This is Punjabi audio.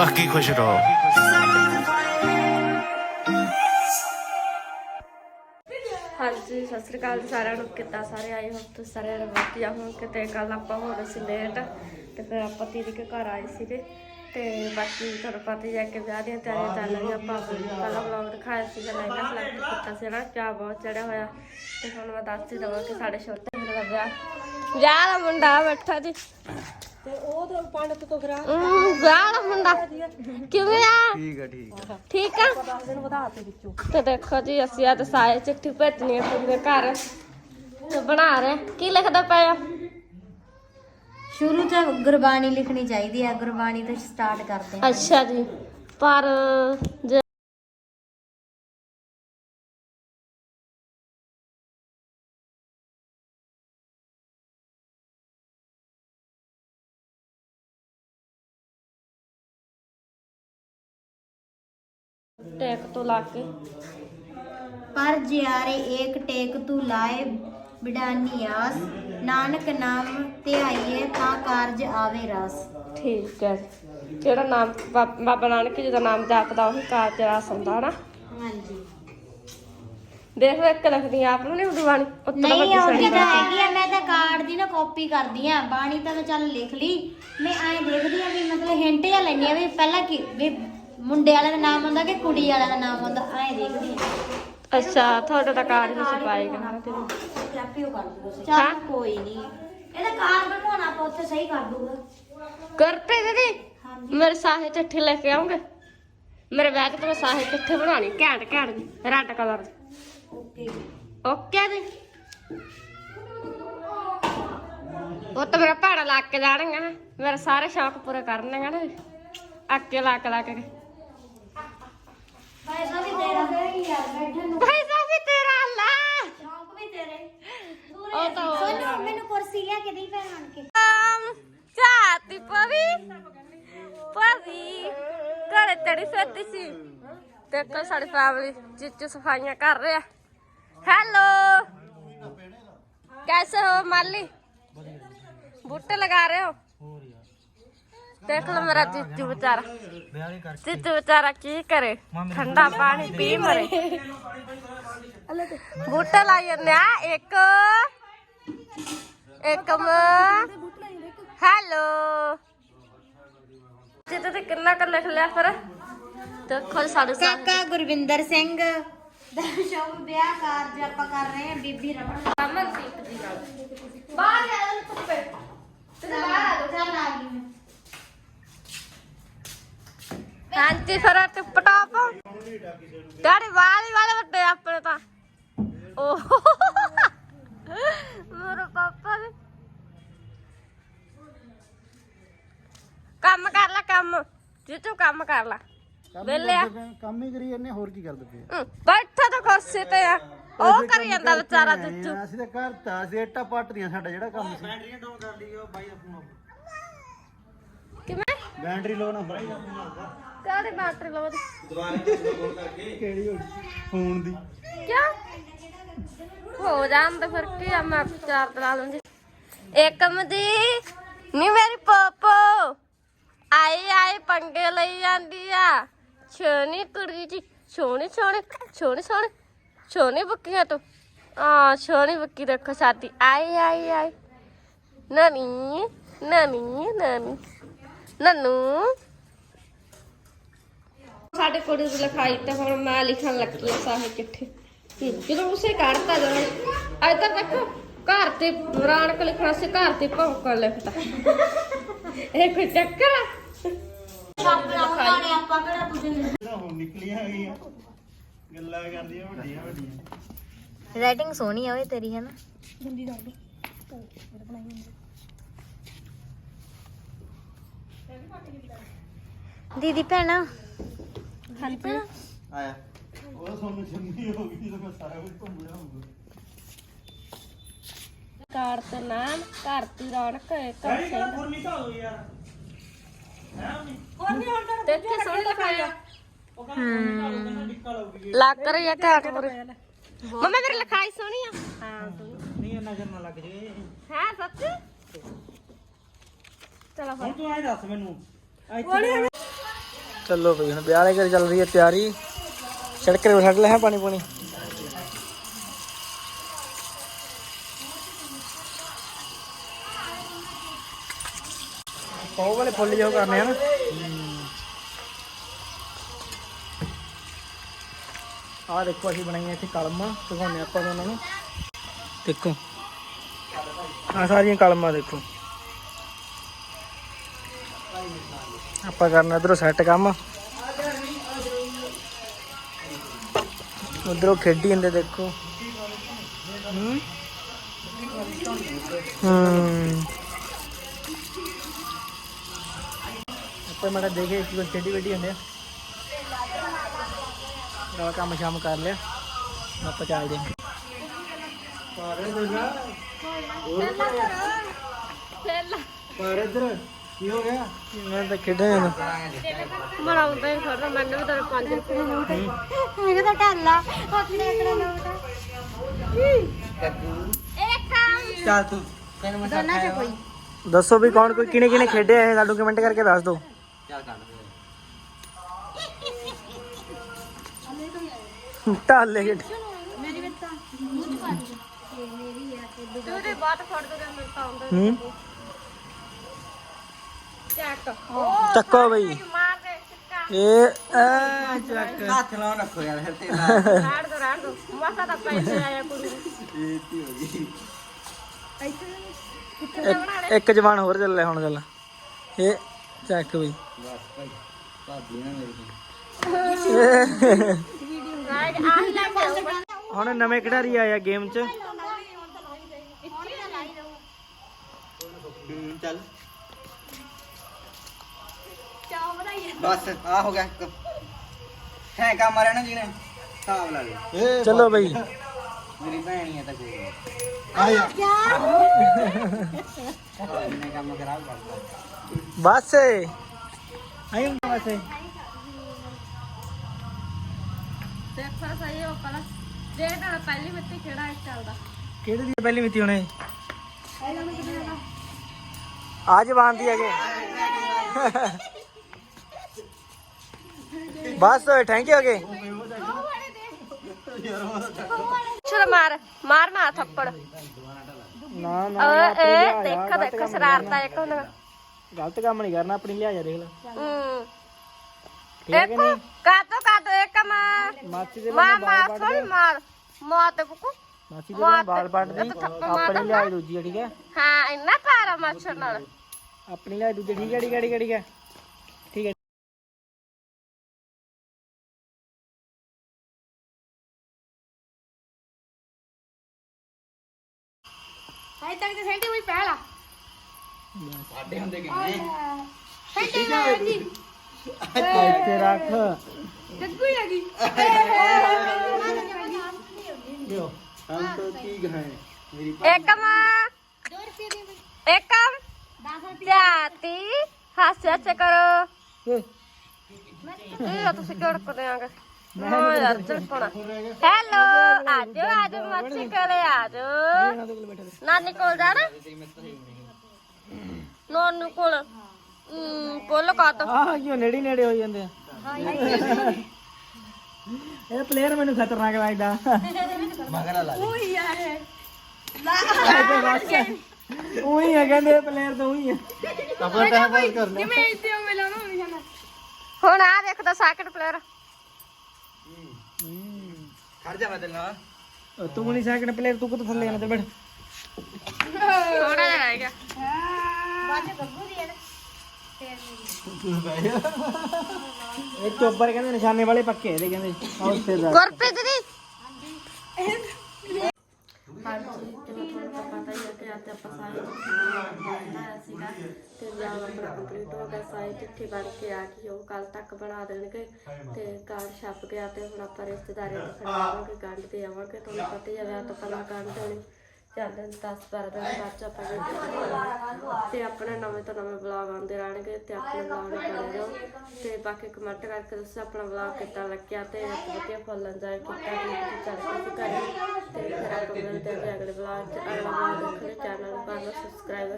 ਬਾਕੀ ਖੁਸ਼ ਰਹੋ ਹਾਂਜੀ ਸਤਿ ਸ੍ਰੀ ਅਕਾਲ ਸਾਰਿਆਂ ਨੂੰ ਕਿੱਦਾਂ ਸਾਰੇ ਆਏ ਹੋ ਤੁਸੀਂ ਸਾਰੇ ਵਧੀਆ ਹੋ ਕਿਤੇ ਕੱਲ ਆਪਾਂ ਹੋ ਗਏ ਸੀ ਲੇਟ ਤੇ ਫਿਰ ਆਪਾਂ ਤੀਰੀ ਕੇ ਘਰ ਆਏ ਸੀਗੇ ਤੇ ਬਾਕੀ ਤੁਹਾਨੂੰ ਪਤਾ ਹੀ ਹੈ ਕਿ ਵਿਆਹ ਦੀਆਂ ਤਿਆਰੀਆਂ ਚੱਲ ਰਹੀਆਂ ਆਪਾਂ ਪਹਿਲਾਂ ਵਲੌਗ ਦਿਖਾਇਆ ਸੀ ਕਿ ਲਹਿੰਗਾ ਸਿਲੈਕਟ ਕੀਤਾ ਸੀ ਨਾ ਚਾਹ ਬਹੁਤ ਚੜਿਆ ਹੋਇਆ ਤੇ ਹੁਣ ਮੈਂ ਦੱਸ ਹੀ ਦਵਾਂ ਕਿ ਸਾਡੇ ਛੋਟੇ ਦਾ ਵਿਆਹ ਵਿਆਹ ਦਾ ਮੁੰਡਾ ਬੈਠਾ ਜੀ ਤੇ ਉਹ ਤਾਂ ਪੰਡਤ ਤੋਂ ਫਿਰ ਹਮ, ਵਿਆਹ ਦਾ ਮੁੰਡਾ ਕਿਵੇਂ ਆ? ਠੀਕ ਹੈ ਠੀਕ ਹੈ ਠੀਕ ਆ? 10 ਦਿਨ ਵਧਾ ਤੇ ਵਿੱਚੋਂ। ਤੇ ਦੇਖੋ ਜੀ ਅਸੀਂ ਅੱਜ ਸਾਏ ਚਿੱਠੀ ਭੇਜਣੀ ਹੈ ਕੁੜੀ ਦੇ ਘਰ। ਤੇ ਬਣਾ ਰਹੇ। ਕੀ ਲਿਖਦਾ ਪਿਆ? ਸ਼ੁਰੂ ਤੋਂ ਗੁਰਬਾਣੀ ਲਿਖਣੀ ਚਾਹੀਦੀ ਹੈ ਗੁਰਬਾਣੀ ਤੋਂ ਸਟਾਰਟ ਕਰਦੇ ਹਾਂ ਅੱਛਾ ਜੀ। ਪਰ ਜੇ ਟੈਕ ਤੋਂ ਲਾ ਕੇ। ਪਰ ਜਿਆਰੇ ਏਕ ਟੇਕ ਤੂੰ ਲਾਏ ਬਿਡਾਨੀ ਆਸ ਨਾਨਕ ਨਾਮ ਤੇ ਆਈਏ ਤਾਂ ਕਾਰਜ ਆਵੇ ਰਸ। ਠੀਕ ਹੈ। ਜਿਹੜਾ ਨਾਮ ਬਾ- ਬਾਬਾ ਨਾਨਕ ਜੀ ਦਾ ਨਾਮ ਜਪਦਾ ਉਹੀ ਕਾਰਜ ਰਾਸ ਹੁੰਦਾ ਹਨਾ? ਹਾਂਜੀ। ਦੇਖ ਵੇਖ ਕੇ ਲਿਖਦੀ ਆਪ ਨੂੰ ਨਹੀਂ ਹੁੰਦੀ ਬਾਣੀ? ਨਹੀਂ ਵੱਡੀ ਆਉਂਦੀ ਤਾਂ ਹੈਗੀ ਆ ਮੈਂ ਤਾਂ ਕਾਰਡ ਦੀ ਨਾ ਕਾਪੀ ਕਰਦੀ ਆ। ਬਾਣੀ ਤਾਂ ਮੈਂ ਚੱਲ ਲਿਖ ਲਈ। ਮੈਂ ਐਂ ਦੇਖਦੀ ਆ ਵੀ ਮਤਲਬ ਹਿੰਟ ਜਾਂ ਲੈਣੀ ਆ ਵੀ ਪਹਿਲਾਂ ਕੀ ਵੀ ਮੁੰਡੇ ਵਾਲੇ ਦਾ ਨਾਮ ਹੁੰਦਾ ਕਿ ਕੁੜੀ ਵਾਲੇ ਦਾ ਨਾਮ ਹੁੰਦਾ ਐਂ ਦੇਖਦੀ ਆ ਅੱਛਾ ਤੁਹਾਡਾ ਤਾਂ ਕਾਰਜ ਹੀ ਛਪਾਏਗਾ ਕਾਪੀ ਉਹ ਕਰ ਦੂਗਾ ਹਾਂ। ਚੱਲ ਕੋਈ ਨਹੀਂ ਇਹਦਾ ਕਾਰਡ ਬਣਵਾਉਣਾ ਆਪਾਂ ਉੱਥੇ ਸਹੀ ਕਰ ਦੂਗਾ। ਕਰਤੇ ਦੀਦੀ? ਹਾਂਜੀ। ਮੇਰੇ ਸਾਹੇ ਚਿੱਠੀ ਲੈ ਕੇ ਆਉਂਗੇ ਮੇਰੇ ਵਿਆਹ ਤੇ ਮੈਂ ਸਾਹੇ ਚਿੱਠੀ ਬਣਾਉਣੀ ਘੈਂਟ ਘੈਂਟ ਦੀ ਰੈੱਡ ਕਲਰ ਦੀ ਓਕੇ। ਓਕੇ ਜੀ। ਉਹ ਤਾਂ ਮੇਰਾ ਭਾੜਾ ਲਾ ਕੇ ਜਾਣਗੇ ਨਾ ਮੇਰੇ ਸਾਰੇ ਸ਼ੌਕ ਪੂਰੇ ਕਰਨਗੇ ਨਾ। ਅੱਕੇ ਲਾ ਕੇ ਲਾ ਕੇ। ਪੈਸਾ ਵੀ ਤੇਰਾ। ਯਾਰ ਬੈਠਣ ਨੂੰ। ਭਾਈ ਸਾਹਿਬ ਵੀ ਤੇਰਾ ਅੱਲਾ ਸ਼ੌਂਕ ਵੀ ਤੇਰੇ। ਉਹ ਤਾਂ ਹੋ ਸੋਨੂ ਮੈਨੂੰ ਕੁਰਸੀ ਲਿਆ ਕੇ ਦੇਈ ਭੈਣ ਆਣ ਕੇ। ਆਮ ਚਾਤੀ ਪਵੀ। ਪਵੀ ਘਰੇ ਤੜੀ ਫਿਰਦੀ ਸੀ। ਦੇਖੋ ਸਾਡੀ ਫੈਮਿਲੀ ਚਿੱਚੂ ਸਫਾਈਆਂ ਕਰ ਰਿਹਾ। ਹੈਲੋ ਕੈਸੇ ਹੋ ਮਾਲੀ? ਬੂਟੇ ਲਗਾ ਰਹੇ ਹੋ? ਦੇਖ ਲਓ ਮੇਰਾ ਚਿੱਚੂ ਵਿਚਾਰਾ। ਚਿੱਚੂ ਵਿਚਾਰਾ ਕੀ ਕਰੇ? ਠੰਡਾ ਪਾਣੀ ਪੀ ਮਰੇ। ਬੂਟੇ ਲਾਈ ਜਾਂਦੇ ਆ। ਇੱਕ ਇੱਕ ਹੈਲੋ। ਜਿੱਤੇ ਤੇ ਕਿੰਨਾ ਕਰ ਲਿਖ ਲਿਆ ਫਿਰ? ਦੇਖੋ ਸਾਡੇ ਕਾਕਾ ਗੁਰਵਿੰਦਰ ਸਿੰਘ। ਦਾ ਸ਼ੁਭ ਵਿਆਹ ਕਾਰਜ ਆਪਾਂ ਕਰ ਰਹੇ ਹਾਂ ਬੀਬੀ ਰਮਨ ਅਮਨਦੀਪ ਜੀ ਨਾਲ। ਬਾਹਰ ਜਾ ਧੁੱਪੇ ਤੇ ਬਾਹਰ ਆ ਚੱਲ ਆ ਗਈ ਮੈਂ। ਹਾਂਜੀ ਫਿਰ ਟਿਪ ਟਾਪ ਡੈਡੀ ਵਾਲੀ ਵਾਲੇ ਵੱਡੇ ਆਪਣੇ ਤਾਂ। ਓਹ। ਮੇਰੇ ਪਾਪਾ ਦੇ। ਕੰਮ ਕਰ ਲੈ ਕੰਮ। ਜਿੱਤੂ ਕੰਮ ਕਰ ਲੈ। ਵੇਲਿਆ ਕੰਮ ਹੀ ਕਰੀ ਜਾਂਦੇ ਹੋਰ ਕੀ ਕਰਦੇ ਪਏ ਹਮ, ਬੈਠਾ ਤਾਂ ਕੁਰਸੀ ਤੇ ਆ। ਉਹ ਕਰੀ ਜਾਂਦਾ ਵਿਚਾਰਾ ਜਿੱਤੂ ਅਸੀਂ ਤਾਂ ਘਰ ਤਾਂ ਅਸੀਂ ਇੱਟਾਂ ਪੱਟਦੀਆਂ ਸਾਡਾ ਜਿਹੜਾ ਕੰਮ ਸੀ। ਕਿਵੇਂ ਬੈਟਰੀ ਲੋ ਨਾ ਕਾਹਦੀ ਬੈਟਰੀ ਲੋ ਦੀ ਕਿਹੜੀ ਹੋ ਫੋਨ ਦੀ। ਕਿਆ? ਹੋ ਜਾਂਦਾ ਫਿਰ ਕੀ ਆ ਮੈਂ ਚਾਰ ਲਾ ਲੂੰਗੀ ਏਕਮ ਦੀ ਨੀ ਮੇਰੀ ਪੋਪੋ। ਆਈ ਆਈ ਪੰਗੇ ਲਈ ਜਾਂਦੀ ਆ। ਛੋਣੀ ਕੁੜੀ ਜੀ ਛੋਣੀ ਛੋਣੀ ਛੋਣੀ ਛੋਣੀ ਛੋਣੀ ਬੱਕੀਆਂ ਤੂੰ। ਆ ਛੋਣੀ ਬੱਕੀ ਦੇਖੋ ਸਾਡੀ। ਆਈ ਆਈ ਆਈ ਨਾਨੀ ਨਾਨੀ ਨਾਨੀ ਨਨੂ। ਸਾਡੇ ਕੁੜੀ ਦੀ ਲਿਖਾਈ ਤੇ ਹੁਣ ਮੈਂ ਲਿਖਣ ਲੱਗੀ ਆ ਸਾਰੇ ਚਿੱਠੇ ਜਦੋਂ ਉਸੇ ਕੱਢਤਾ ਜਦੋਂ ਅੱਜ ਤੱਕ ਦੇਖੋ ਘਰ ਤੇ ਬਰਾਨਕ ਲਿਖਣਾ ਸੀ ਘਰ ਤੇ ਭੌਂਕਣ ਲਿਖਤਾ ਇਹ ਕੋਈ ਚੱਕਰ ਆ? ਛਾਪ ਲਾਉਣ ਵਾਲੇ ਆਪਾਂ ਕਿਹੜਾ ਪੁੱਛਣ ਹੁਣ ਨਿਕਲੀਆਂ ਗਈਆਂ ਗੱਲਾਂ ਕਰਦੀਆਂ ਵੱਡੀਆਂ ਵੱਡੀਆਂ ਰਾਈਟਿੰਗ ਸੋਹਣੀ ਆ ਓਏ ਤੇਰੀ ਹੈ ਨਾ ਦੀਦੀ ਭੈਣਾ। ਹਾਂਜੀ ਆਇਆ। ਉਹ ਤੁਹਾਨੂੰ ਚੰਗੀ ਹੋ ਗਈ ਜਦੋਂ ਮੈਂ ਸਾਰਾ ਕੁਝ ਘੁੰਮਣਾ ਹੋਊਗਾ। ਕਾਰ ਤੇ ਨਾਮ ਘਰ ਦੀ ਰੌਣਕ ਘਰ ਸੇ ਦੇਖੇ ਸੋਹਣੀ ਲਿਖਾਇਆ ਲੱਗ ਰਹੀ ਆ ਘਾਟ ਪਰ ਮੰਮਾ ਮੇਰੀ ਲਿਖਾਈ ਸੋਹਣੀ ਆ। ਹਾਂ ਨਹੀਂ ਨਜ਼ਰ ਨਾ ਲੱਗ ਜੇ ਹੈ ਸੱਚ? ਚਲੋ ਹੁਣ ਤੂੰ ਐਂ ਦੱਸ ਮੈਨੂੰ ਇੱਥੇ ਚਲੋ ਬਈ ਹੁਣ ਵਿਆਹ ਵਾਲੇ ਘਰ ਚੱਲ ਰਹੀ ਹੈ ਤਿਆਰੀ। ਸੜਕ ਤੇ ਛੱਡ ਲਿਆ ਪਾਣੀ ਪਾਣੀ। ਉਹ ਵਾਲੇ ਫੁੱਲ ਜਿਹੇ ਕਰਨੇ ਹਨ ਆਹ ਦੇਖੋ ਅਸੀਂ ਬਣਾਈਆਂ ਇੱਥੇ ਕਲਮਾਂ ਦਿਖਾਉਂਦੇ ਆਪਾਂ ਤੁਹਾਨੂੰ ਨੂੰ। ਦੇਖੋ। ਆ ਸਾਰੀਆਂ ਕਲਮਾਂ ਦੇਖੋ। ਆਪਾਂ ਕਰਨਾ ਇਧਰੋਂ ਸੈੱਟ ਕੰਮ। ਉਧਰੋਂ ਖੇਡੀ ਜਾਂਦੇ ਦੇਖੋ। ਹੂੰ। ਹੂੰ। ਆਪਾਂ ਮੈਂ ਦੇਖੇ ਕਿ ਕੋਈ ਖੇਡੀ ਵੇਡੀ ਹੁੰਦੇ ਆ। ਚਲੋ ਕੰਮ ਸ਼ਾਮ ਕਰ ਲਿਆ। ਆਪਾਂ ਚੱਲਦੇ ਹਾਂ ਪਰ ਇਧਰ। ਕੀ ਹੋ ਗਿਆ ਮੈਂ ਤਾਂ ਖੇਡਾਂ ਜਾਂਦਾ ਬਣਾਉਂਦਾ ਹੀ ਖੜਾ ਮੈਨੂੰ ਵੀ ਤੇਰੇ 5 ਰੁਪਏ ਇਹਦਾ ਤਾਂ ਢਾਲਾ ਆਪਣੇ ਆਪਣੇ ਨੋਟ ਇੱਕ ਕੰਮ ਚੱਲ ਤੂੰ। ਦੋਨਾਂ ਚ ਕੋਈ। ਦੱਸੋ ਵੀ ਕੌਣ ਕੋਈ ਕਿਨੇ ਕਿਨੇ ਖੇਡਿਆ ਇਹ? ਸਾਨੂੰ ਕਮੈਂਟ ਕਰਕੇ ਦੱਸ ਦਿਓ ਟਾਲੇ ਖੇਡ ਤੂੰ। ਤੇ ਬਾਤ ਫੜ ਦੇ ਮੇਰੇ ਤਾਂ ਆਉਂਦਾ ਹੂੰ। ਚੱਕ। ਚੱਕੋ ਬਈ। ਇਹ ਐ ਚੱਕ। ਹੱਥ ਲਾਉਣ ਰੱਖੋ ਯਾਰ ਫਿਰ ਤੇ ਰਾੜ ਦੋ ਰਾੜ ਦੋ। ਮਸਾ ਤਾਂ ਪੈਸੇ ਆਇਆ ਕੁੜੀ ਨੂੰ। ਇੱਕ- ਇੱਕ ਜਵਾਨ ਹੋਰ ਚੱਲ ਲੈ ਹੁਣ ਚੱਲ। ਇਹ ਚੱਕ ਬਈ। ਰਾੜ ਆਹੀ ਲੈ ਕੇ ਆਓ ਹੁਣ ਨਵੇਂ ਖਿਡਾਰੀ ਆਇਆ ਗੇਮ 'ਚ। ਚੱਲ। ਬਸ ਆ ਹੋ ਗਿਆ ਹੈ ਕੰਮ ਮਾਰਿਆ ਨਾ ਜਿਹਨੇ? ਹਿਸਾਬ ਲਾ ਲੈ ਚਲੋ ਬਈ। ਮੇਰੀ ਭੈਣ ਹੀ ਹੈ ਤਾਂ ਕੋਈ ਨਹੀਂ। ਇਹਨੇ ਕੰਮ ਖਰਾਬ ਕਰਤਾ ਬਸ। ਆਈ ਹੁਣ ਬਸ। ਦੇਖੋ ਸਹੀ ਹੋ ਪਹਿਲਾਂ ਦੇਖ ਤਾਂ ਪਹਿਲੀ ਮਿੱਟੀ ਕਿਹੜਾ ਇੱਕ ਚੱਲਦਾ ਕਿਹੜੀ ਦੀ ਪਹਿਲੀ ਮਿੱਤੀ ਹੁਣੇ? ਆ ਜਵਾਨ ਦੀ ਹੈਗੇ। ਬਸ ਥੈਂਕ ਯੂ ਅਗੇ। ਚਲ ਮਾਰ ਮਾਰ ਨਾ ਥੱਪੜ। ਨਾ ਨਾ ਓਏ ਏ ਦੇਖ ਦੇਖ ਸ਼ਰਾਰਤਾ ਇੱਕ ਹੁਣ ਗਲਤ ਕੰਮ ਨਹੀਂ ਕਰਨਾ ਆਪਣੀ ਲਿਆ ਜਾ ਦੇਖ ਲੈ। ਹੂੰ। ਠੀਕ ਹੈ ਇੱਕ ਕਿ ਨਹੀਂ ਕਾਤੋ ਕਾਤੋ ਇੱਕ ਦੇ ਮਾਰ ਮਾਰ। ਕੁਕੂ। ਮਾਸੀ ਦੇ ਨਾਲ ਬਾਲ ਪੱਟ ਦੀ ਇੱਕ ਥੱਪੜ ਮਾਰ ਆਪਣੀ ਲਿਆ ਦੂਜੀ ਠੀਕ ਹੈ? ਹਾਂ ਇੰਨਾ ਪਾਰਾ ਮੱਛਰ ਨਾਲ। ਆਪਣੀ ਲਿਆ ਦੂਜੀ ਠੀਕ ਹੈ ਠੀਕ ਹੈ ਠੀਕ ਹੈ। ਹਾਈ ਤੱਕ ਤੇ ਸੈਂਟੀ ਹੋਈ ਪਹਿਲਾ ਸਾਡੇ ਹੁੰਦੇ ਕਿੰਨੇ? ਸੈਂਟੀ ਨਾ ਜੀ। ਇੱਥੇ ਰੱਖ। ਜੱਗੂ ਹੀ ਲੱਗੀ। ਲਿਓ। ਕਰਦੇ ਆਂਗੇ ਨਾ ਯਾਰ ਚਲਪਣਾ ਹੈਲੋ ਆਜੋ ਆਜੋ ਮੱਛੀ ਕੋਲੇ ਆਜੋ। ਇਹਨਾਂ ਦੇ ਕੋਲ ਬੈਠਾ ਦੇ। ਨਾਨੀ ਕੋਲ ਜਾਣਾ ਨਾਨੂ ਕੋਲ ਹਮ ਕੋਲ ਕਾਤ ਆਹ ਕਿਉਂ ਨੇੜੇ ਹੀ ਨੇੜੇ ਹੋ ਜਾਂਦੇ ਆ? ਇਹ ਪਲੇਅਰ ਮੈਨੂੰ ਖਤਰਨਾਕ ਲੱਗਦਾ। ਮਗਰ ਲਾ। ਉਹੀ ਆ ਕਹਿੰਦੇ ਪਲੇਅਰ ਤਾਂ ਉਹੀ ਆ। ਆਪਾਂ ਟਾਈਮ ਪਾਸ ਕਰਨਾ। ਹੁਣ ਆ ਦੇਖਦਾ ਸੈਕਿੰਡ ਪਲੇਅਰ ਖੜ ਜਾ ਮੈਂ ਤੇਰੇ ਨਾਲ। ਉਹ ਤੂੰ ਨਹੀਂ ਸੈਕਿੰਡ ਪਲੇਅਰ ਤੂੰ ਕਿੱਥੇ ਥੱਲੇ ਜਾਣਾ ਤੇ ਬੈਠ। ਥੋੜਾ ਜਿਹਾ ਰਹਿ ਗਿਆ ਇਹ ਚੋਬਰ ਕਹਿੰਦੇ ਨਿਸ਼ਾਨੇ ਵਾਲੇ ਪੱਕੇ ਇਹਦੇ ਕਹਿੰਦੇ। ਆਹ ਉੱਥੇ ਦਾ ਗੁਰਪ੍ਰੀਤ ਦੀ? ਹਾਂਜੀ ਜਿਵੇਂ ਤੁਹਾਨੂੰ ਪਤਾ ਹੀ ਹੈ ਕਿ ਅੱਜ ਆਪਾਂ ਸਾਰੇ ਬਣਾਇਆ ਸੀਗਾ। ਤੇ ਆਪਣਾ ਕੰਪਲੀਟ ਹੋ ਗਿਆ ਸਾਰੇ ਚਿੱਠੀ ਬਣ ਕੇ ਆ ਗਈ ਉਹ ਕੱਲ ਤੱਕ ਬਣਾ ਦੇਣਗੇ। ਤੇ ਕਾਰਡ ਛਪ ਗਿਆ ਤੇ ਹੁਣ ਆਪਾਂ ਰਿਸ਼ਤੇਦਾਰੀਆਂ ਦੇ ਖੜਾਵਾਂਗੇ ਗੰਢ ਤੇ ਆਵਾਂਗੇ ਤੁਹਾਨੂੰ ਪਤਾ ਹੀ ਹੈ ਵਿਆਹ ਤੋਂ ਪਹਿਲਾਂ ਗੰਢ ਦੇਣੀ ਚੱਲਦੇ 10 12 ਦਿਨ ਬਾਅਦ ਚ ਆਪਾਂ ਵੇਟ ਤੇ ਆਪਣੇ ਨਵੇਂ ਤੋਂ ਨਵੇਂ ਵਲੌਗ ਆਉਂਦੇ ਰਹਿਣਗੇ ਤੇ ਆਪਣੇ ਵਲੌਗ ਬਣੇ ਰਹੋ ਤੇ ਬਾਕੀ ਕਮੈਂਟ ਕਰਕੇ ਦੱਸੋ ਆਪਣਾ ਵਲੌਗ ਕਿੱਦਾਂ ਲੱਗਿਆ ਤੇ ਵਧੀਆ ਫੁੱਲ ਇੰਜੋਏ ਕੀਤਾ ਕਿ ਚੱਲ ਕੇ ਕਰੇ ਤੇ ਫਿਰ ਆਪਾਂ ਮਿਲਦੇ ਹਾਂ ਅਗਲੇ ਵਲੌਗ ਚ। ਅਗਲਾ ਵਲੌਗ ਦੇਖਣ ਲਈ ਚੈਨਲ ਨੂੰ ਕਰ ਲਓ ਸਬਸਕ੍ਰਾਈਬ